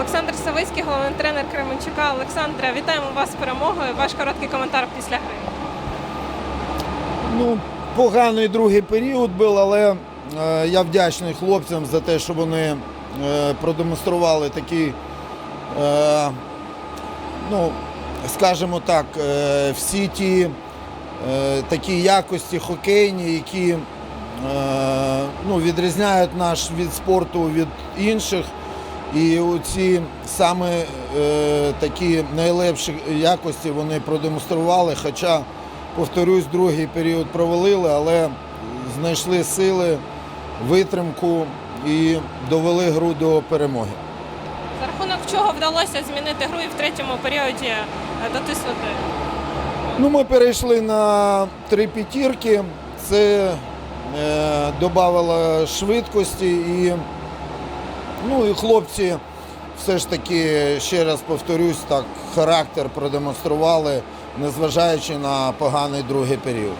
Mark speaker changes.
Speaker 1: Олександр Савицький, головний тренер Кременчука. Олександре, вітаємо вас з перемогою. Ваш короткий коментар після гри.
Speaker 2: Ну, поганий другий період був, але е, я вдячний хлопцям за те, що вони е, продемонстрували такі, е, ну, скажімо так, е, всі ті е, такі якості хокейні, які е, ну, відрізняють наш від спорту від інших. І ці саме е, такі найлепші якості вони продемонстрували. Хоча, повторюсь, другий період провалили, але знайшли сили, витримку і довели гру до перемоги.
Speaker 1: За рахунок чого вдалося змінити гру і в третьому періоді е, дотиснути?
Speaker 2: Ну, ми перейшли на три п'ятірки. Це е, додавало швидкості і, ну, і хлопці все ж таки, ще раз повторюсь, так характер продемонстрували, незважаючи на поганий другий період.